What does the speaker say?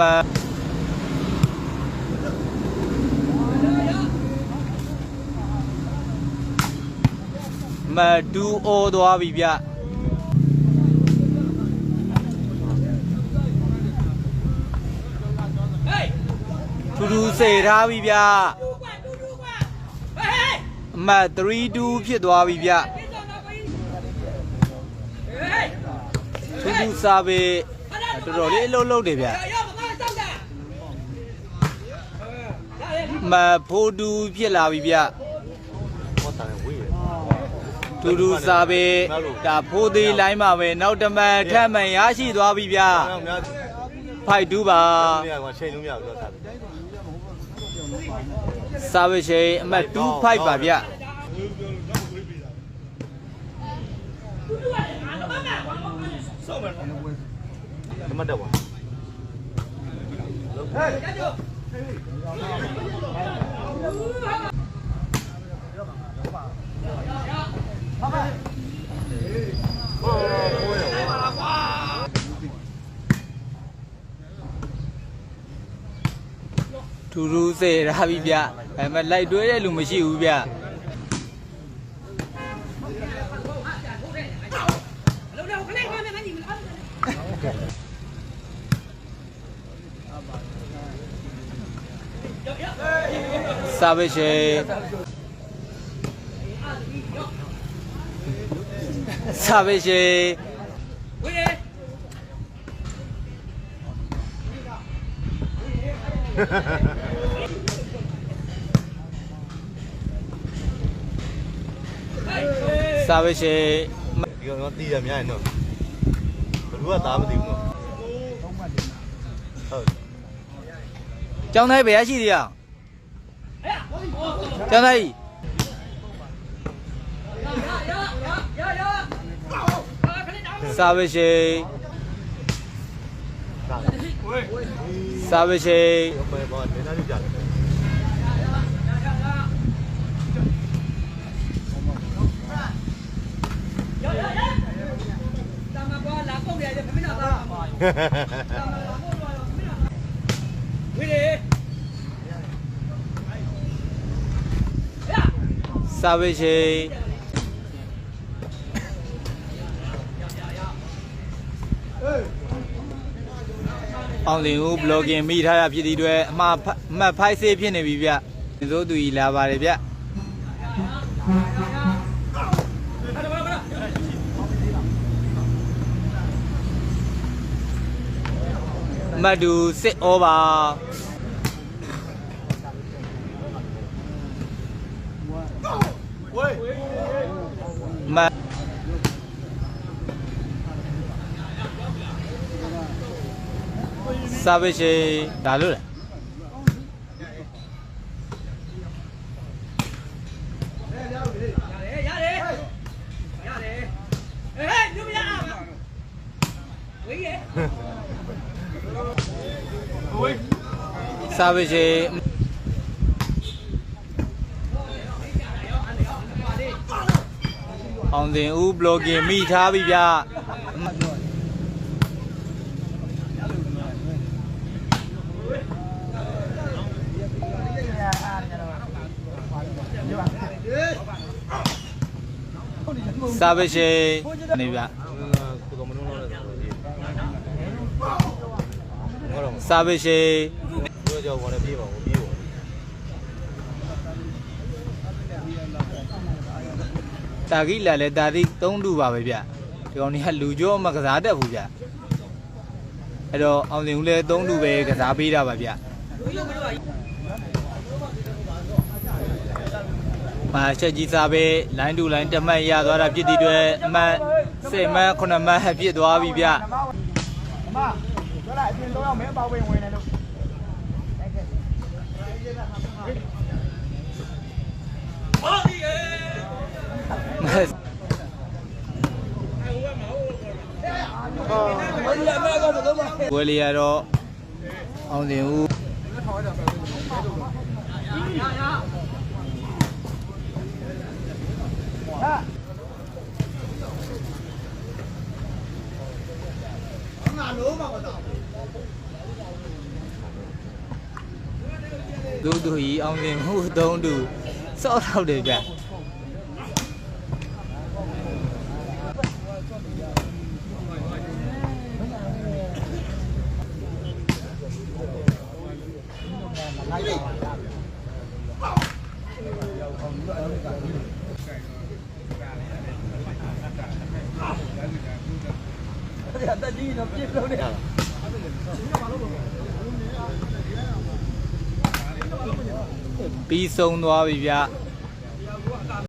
မှတ်မတ်တူအိုးသွားပြီဗျထူးထူးစေထားပြီဗျအမတ်3-2ဖြစ်သွားပြီဗျထူးထူးစားပေတော်တော်လေးအလုံးလုံးတယ်ဗျ မတ်ဖိုးတူဖြစ်လာပြီဗျဟောတာလေဝေးရထူးထူးစားပေဒါဖိုးသေးလိုင်းမှာပဲနောက်တစ်မတ်ထပ်မံရရှိသွားပြီဗျအောင်များဖိုက်တူပါနေရာကချိန်လို့မရဘူးပြောတာစားပေရှိအမတ်2 5ပါဗျဓမ္မတက်ပါ ထူးထူးစေထားပြီဗျအဲမဲ့လိုက်တွဲတဲ့လူမရှိဘူးဗျ စားပေရှိစားပေရှိစားပေရှိဒီကောင်တီးရများရင်တော့ဘလူကသားမသိဘူးနော်ဟုတ် ကျောင်းသားဘယ်ရရှိသေးရကျောင်းသားကြီးစားပဲရှိတာစားပဲရှိဘယ်ဘောနေနာကြတယ် စားပဲရှိအောင်လင်ဦးဘလော့ကင်မိထားတာဖြစ်ဒီအတွက်အမှားဖအမှတ်ဖိုက်စေးဖြစ်နေပြီဗျဒီစိုးသူကြီးလာပါတယ်ဗျအမတ်တူစစ်ဩပါ မတ်စားပဲရှိဒါလို့လားစားပဲရှိ အောင်တင်ဦးဘလော့ကင်မိထားပြီဗျစားပဲရှိနေဗျကိုတော်မလုံးလုံးနဲ့ဆိုလို့ဒီဟောတော့စားပဲရှိပြောကြောဘောလည်းပြေးပါဘူးပြေးပါ တာဂိလာလဲတာတိသုံးတူပါပဲဗျဒီကောင်ကြီးကလူကြောမကစားတတ်ဘူးဗျအဲ့တော့အောင်တင်ဦးလဲသုံးတူပဲကစားပေးတာပါဗျမာချက်ကြီးစားပဲလိုင်းတူလိုင်းတစ်မှတ်ရသွားတာဖြစ်တဲ့အတွက်အမှတ်7မှတ်9မှတ်ဖြစ်သွားပြီဗျအမပြောလိုက်အပြင်တော့မင်းအပေါဝင်ဝင်နေလို့ ။ပွဲလေးကတော့အောင်စင်ဦးသူတို့ဤအောင်ရင်ဟုတ်တုံးတူစောက်ထောက်တယ်ဗျ တက်ကြီးတော့ပြည့်လို့နေပြီးဆုံးသွားပြီဗျ